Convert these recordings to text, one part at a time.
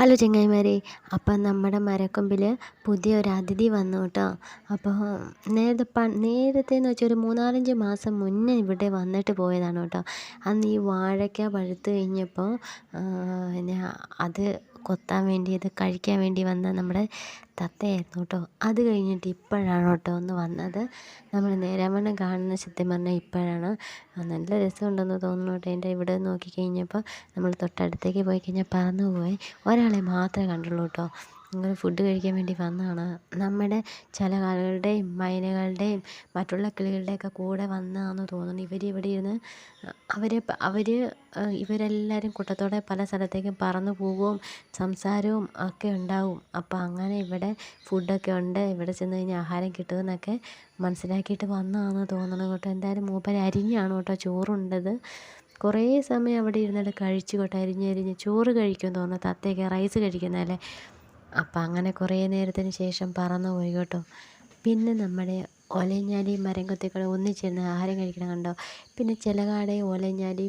Hello ചങ്ങായിമാരെ അപ്പം നമ്മുടെ മരക്കൊമ്പിൽ പുതിയൊരു അതിഥി വന്നു കേട്ടോ. അപ്പോൾ നേരത്തെ പ നേരത്തെ എന്ന് വെച്ചാൽ ഒരു മൂന്നാലഞ്ച് മാസം മുന്നേ ഇവിടെ വന്നിട്ട് പോയതാണ് കേട്ടോ. അന്ന് ഈ വാഴയ്ക്ക പഴുത്ത് കഴിഞ്ഞപ്പോൾ അത് കൊത്താൻ വേണ്ടി അത് കഴിക്കാൻ വേണ്ടി വന്ന നമ്മുടെ തത്തയായിരുന്നു കേട്ടോ. അത് കഴിഞ്ഞിട്ട് ഇപ്പോഴാണ് കേട്ടോ ഒന്ന് വന്നത്. നമ്മൾ നേരാമണ്ണം കാണുന്ന സത്യം പറഞ്ഞാൽ ഇപ്പോഴാണ്. നല്ല രസമുണ്ടെന്ന് തോന്നുന്നു കേട്ടോ എന്റെ ഇവിടെ നോക്കിക്കഴിഞ്ഞപ്പോൾ. നമ്മൾ തൊട്ടടുത്തേക്ക് പോയി കഴിഞ്ഞാൽ പറന്നു പോയി. ഒരാളെ മാത്രമേ കണ്ടുള്ളൂ കേട്ടോ. ഇങ്ങനെ ഫുഡ് കഴിക്കാൻ വേണ്ടി വന്നതാണ് നമ്മുടെ ചില ആളുകളുടെയും മൈനകളുടെയും മറ്റുള്ള കിളികളുടെയൊക്കെ കൂടെ വന്നതാണെന്ന് തോന്നുന്നു. ഇവർ ഇവിടെ ഇരുന്ന് അവർ അവർ ഇവരെല്ലാവരും കൂട്ടത്തോടെ പല സ്ഥലത്തേക്കും പറന്നു പോവുകയും സംസാരവും ഒക്കെ ഉണ്ടാവും. അപ്പോൾ അങ്ങനെ ഇവിടെ ഫുഡൊക്കെ ഉണ്ട്. ഇവിടെ ചെന്ന് കഴിഞ്ഞാൽ ആഹാരം കിട്ടുമെന്നൊക്കെ മനസ്സിലാക്കിയിട്ട് വന്നതാണെന്ന് തോന്നുന്നു കേട്ടോ. എന്തായാലും മൂപ്പർ അരിഞ്ഞാണ് കേട്ടോ ചോറുണ്ടത്. കുറേ സമയം അവിടെ ഇരുന്നിട്ട് കഴിച്ചു കേട്ടോ. അരിഞ്ഞരിഞ്ഞ് ചോറ് കഴിക്കുമെന്ന് തോന്നുന്നു. തത്തയൊക്കെ റൈസ് കഴിക്കുന്നതല്ലേ? അപ്പം അങ്ങനെ കുറേ നേരത്തിന് ശേഷം പറന്നു പോയി കേട്ടോ. പിന്നെ നമ്മുടെ ഒലഞ്ഞാലി മരം കൊത്തികൾ ഒന്നിച്ചിരുന്ന് ആഹാരം കഴിക്കണം കണ്ടോ? പിന്നെ ചിലകാടെ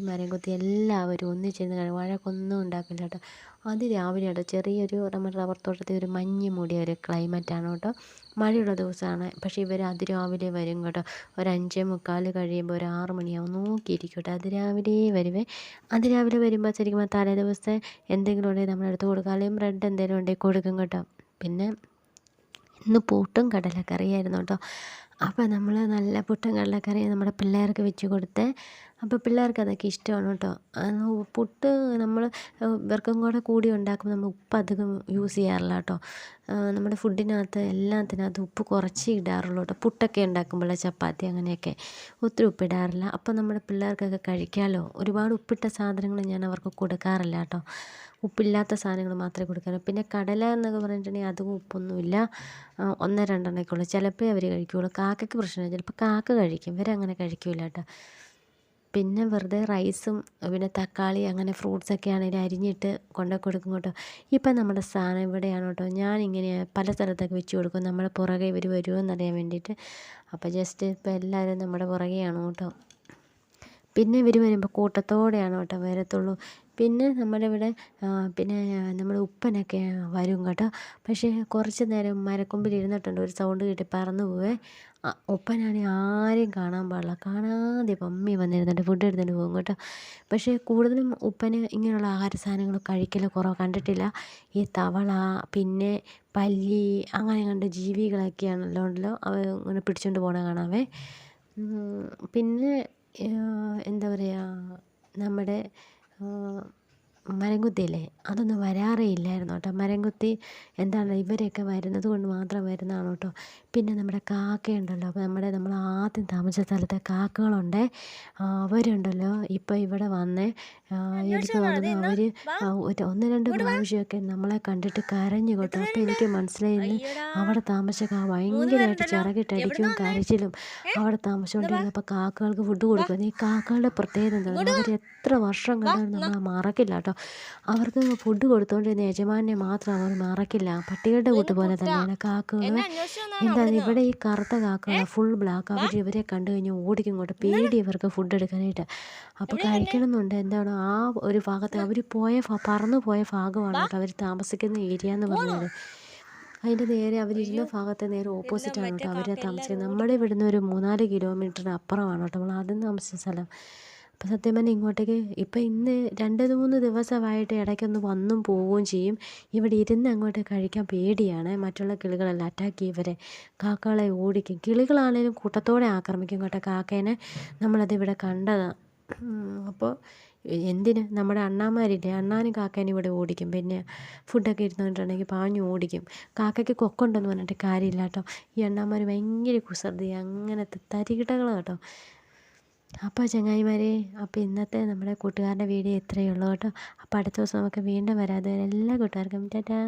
മരം കൊത്തി എല്ലാവരും ഒന്നിച്ചിരുന്ന് വഴക്കൊന്നും ഉണ്ടാക്കില്ല കേട്ടോ. അതിരാവിലെ കേട്ടോ ചെറിയൊരു നമ്മുടെ റബ്ബർ തോട്ടത്തിൽ ഒരു മഞ്ഞ് മൂടിയ ഒരു ക്ലൈമറ്റാണ് കേട്ടോ. മഴയുള്ള ദിവസമാണ്. പക്ഷേ ഇവർ അതിരാവിലെ വരും കേട്ടോ. ഒരു അഞ്ചേ മുക്കാൽ കഴിയുമ്പോൾ ഒരു ആറ് മണിയാവും. നോക്കിയിരിക്കും കേട്ടോ. അതിരാവിലെ വരുവേ. അതിരാവിലെ വരുമ്പോൾ ശരിക്കും തലേ ദിവസത്തെ എന്തെങ്കിലും ഉണ്ടെങ്കിൽ നമ്മളെടുത്ത് കൊടുക്കുക അല്ലെങ്കിൽ ബ്രെഡ് എന്തെങ്കിലും ഉണ്ടെങ്കിൽ കൊടുക്കും കേട്ടോ. പിന്നെ ഇന്ന് പൂട്ടും കടലക്കറിയായിരുന്നു കേട്ടോ. അപ്പോൾ നമ്മൾ നല്ല പുട്ടും കടലക്കറിയും നമ്മുടെ പിള്ളേർക്ക് വെച്ച് കൊടുത്തേ അപ്പോൾ പിള്ളേർക്ക് അതൊക്കെ ഇഷ്ടമാണ് കേട്ടോ. പുട്ട് നമ്മൾ ഇവർക്കും കൂടെ കൂടി ഉണ്ടാക്കുമ്പോൾ നമ്മൾ ഉപ്പ് അധികം യൂസ് ചെയ്യാറില്ല കേട്ടോ. നമ്മുടെ ഫുഡിനകത്ത് എല്ലാത്തിനകത്ത് ഉപ്പ് കുറച്ച് ഇടാറുള്ളൂ കേട്ടോ. പുട്ടൊക്കെ ഉണ്ടാക്കുമ്പോൾ ചപ്പാത്തി അങ്ങനെയൊക്കെ ഒത്തിരി ഉപ്പിടാറില്ല അപ്പോൾ നമ്മുടെ പിള്ളേർക്കൊക്കെ കഴിക്കാമല്ലോ ഒരുപാട് ഉപ്പിട്ട സാധനങ്ങൾ ഞാൻ അവർക്ക് കൊടുക്കാറില്ല കേട്ടോ. ഉപ്പില്ലാത്ത സാധനങ്ങൾ മാത്രമേ കൊടുക്കാറ്. പിന്നെ കടല എന്നൊക്കെ പറഞ്ഞിട്ടുണ്ടെങ്കിൽ അതും ഉപ്പൊന്നുമില്ല. ഒന്ന് രണ്ടെണ്ണമൊക്കെ ഉള്ളൂ. ചിലപ്പോൾ അവർ കഴിക്കുകയുള്ളൂ കാക്കയ്ക്ക് പ്രശ്നമില്ല. ചിലപ്പോൾ കാക്ക കഴിക്കും. ഇവരങ്ങനെ കഴിക്കില്ല കേട്ടോ. പിന്നെ വെറുതെ റൈസും പിന്നെ തക്കാളി അങ്ങനെ ഫ്രൂട്ട്സൊക്കെ ആണെങ്കിൽ അരിഞ്ഞിട്ട് കൊണ്ടു കൊടുക്കും കേട്ടോ. ഇപ്പം നമ്മുടെ സ്ഥാനം ഇവിടെയാണ് കേട്ടോ. ഞാനിങ്ങനെ പല സ്ഥലത്തൊക്കെ വെച്ച് കൊടുക്കും. നമ്മുടെ പുറകെ ഇവർ വരുമോ എന്നറിയാൻ വേണ്ടിയിട്ട്. അപ്പോൾ ജസ്റ്റ് ഇപ്പോൾ എല്ലാവരും നമ്മുടെ പുറകെയാണ് കേട്ടോ. പിന്നെ ഇവർ വരുമ്പോൾ കൂട്ടത്തോടെയാണ് കേട്ടോ വരത്തുള്ളൂ. പിന്നെ നമ്മുടെ ഇവിടെ പിന്നെ നമ്മുടെ ഉപ്പനൊക്കെ വരും കേട്ടോ. പക്ഷേ കുറച്ച് നേരം മരക്കൊമ്പിൽ ഇരുന്നിട്ടുണ്ട്. ഒരു സൗണ്ട് കേട്ട് പറന്നു പോവേ. ഉപ്പനാണെങ്കിൽ ആരെയും കാണാൻ പാടില്ല. കാണാതെ പമ്മി വന്നിരുന്നിട്ട് ഫുഡ് എടുത്തുകൊണ്ട് പോകും കേട്ടോ. പക്ഷേ കൂടുതലും ഉപ്പന് ഇങ്ങനെയുള്ള ആഹാര സാധനങ്ങൾ കഴിക്കൽ കുറവ് കണ്ടിട്ടില്ല. ഈ തവള പിന്നെ പല്ലി അങ്ങനെ കണ്ട് ജീവികളൊക്കെയാണല്ലോ ഉണ്ടല്ലോ. അവ ഇങ്ങനെ പിടിച്ചുകൊണ്ട് പോകണ കാണാവേ. പിന്നെ എന്താ പറയുക നമ്മുടെ മരംകുത്തിയില്ലേ? അതൊന്നും വരാറേ ഇല്ലായിരുന്നു കേട്ടോ. മരംകുത്തി എന്താണ് ഇവരെയൊക്കെ വരുന്നത് കൊണ്ട് മാത്രം വരുന്നതാണ് കേട്ടോ. പിന്നെ നമ്മുടെ കാക്കയുണ്ടല്ലോ. അപ്പോൾ നമ്മുടെ നമ്മൾ ആദ്യം താമസിച്ച സ്ഥലത്തെ കാക്കകളുണ്ട്. അവരുണ്ടല്ലോ. ഇപ്പോൾ ഇവിടെ വന്ന്. എനിക്ക് തോന്നുന്നു അവർ ഒരു ഒന്ന് രണ്ട് പ്രാവശ്യമൊക്കെ നമ്മളെ കണ്ടിട്ട് കരഞ്ഞു കേട്ടോ. അപ്പോൾ എനിക്ക് മനസ്സിലായിരുന്നു അവിടെ താമസിച്ച ഭയങ്കരമായിട്ട് ചിറകിട്ടടിക്കും കരച്ചിലും അവിടെ താമസിച്ചുകൊണ്ടിരുന്നപ്പോൾ കാക്കകൾക്ക് ഫുഡ് കൊടുക്കും. ഈ കാക്കകളുടെ പ്രത്യേകത എന്താണ് അവർ എത്ര വർഷം കണ്ടാലും നമ്മൾ മറക്കില്ല കേട്ടോ. അവർക്ക് ഫുഡ് കൊടുത്തുകൊണ്ടിരുന്ന യജമാനെ മാത്രം അവർ മറക്കില്ല. പട്ടികളുടെ കൂട്ട് പോലെ തന്നെയാണ് കാക്കകൾ എന്താ ഇവിടെ ഈ കറുത്ത കാക്കകൾ ഫുൾ ബ്ലാക്ക് അവർ ഇവരെ കണ്ടു കഴിഞ്ഞാൽ ഓടിക്കും കൊണ്ട് പേടി ഇവർക്ക് ഫുഡ് എടുക്കാനായിട്ട്. അപ്പോൾ കഴിക്കണമെന്നുണ്ട്. എന്താണ് ആ ഒരു ഭാഗത്ത് അവർ പോയ പറന്നു പോയ ഭാഗമാണ് കേട്ടോ. അവർ താമസിക്കുന്ന ഏരിയ എന്ന് പറഞ്ഞത്. അതിന്റെ നേരെ അവരിരുന്ന ഭാഗത്തെ നേരെ ഓപ്പോസിറ്റാണ് കേട്ടോ. അവരെ താമസിക്കുന്നത്. നമ്മുടെ ഇവിടുന്ന് ഒരു മൂന്നാൽ കിലോമീറ്ററിന് അപ്പുറമാണ് കേട്ടോ. നമ്മൾ ആദ്യം താമസിച്ച സ്ഥലം. അപ്പോൾ സത്യം പറഞ്ഞാൽ ഇങ്ങോട്ടേക്ക് ഇപ്പം ഇന്ന് രണ്ട് മൂന്ന് ദിവസമായിട്ട് ഇടയ്ക്കൊന്ന് വന്നും പോവുകയും ചെയ്യും. ഇവിടെ ഇരുന്ന് അങ്ങോട്ട് കഴിക്കാൻ പേടിയാണ്. മറ്റുള്ള കിളികളെല്ലാം അറ്റാക്ക് ചെയ്യും. ഇവരെ കാക്കകളെ ഓടിക്കും. കിളികളാണേലും കൂട്ടത്തോടെ ആക്രമിക്കും കേട്ടോ കാക്കേനെ. നമ്മളത് ഇവിടെ കണ്ടതാണ് അപ്പോൾ എന്തിന്? നമ്മുടെ അണ്ണാമാരില്ലേ അണ്ണാനും കാക്കേനും ഇവിടെ ഓടിക്കും. പിന്നെ ഫുഡൊക്കെ ഇരുന്നുകൊണ്ടിട്ടുണ്ടെങ്കിൽ പാഞ്ഞു ഓടിക്കും. കാക്കയ്ക്ക് കൊക്കുണ്ടെന്ന് പറഞ്ഞിട്ട് കാര്യമില്ല കേട്ടോ. ഈ അണ്ണാമാർ ഭയങ്കര കുസൃതി. അങ്ങനത്തെ തരികിടകൾ കേട്ടോ. അപ്പോൾ ചങ്ങായിമാരെ അപ്പോൾ ഇന്നത്തെ നമ്മുടെ കൂട്ടുകാരുടെ വീഡിയോ ഇത്രയേ ഉള്ളൂ കേട്ടോ. അപ്പോൾ അടുത്ത ദിവസം നമുക്ക് വീണ്ടും വരാം. അതുവരെ എല്ലാ കൂട്ടുകാർക്കും ടാറ്റാ.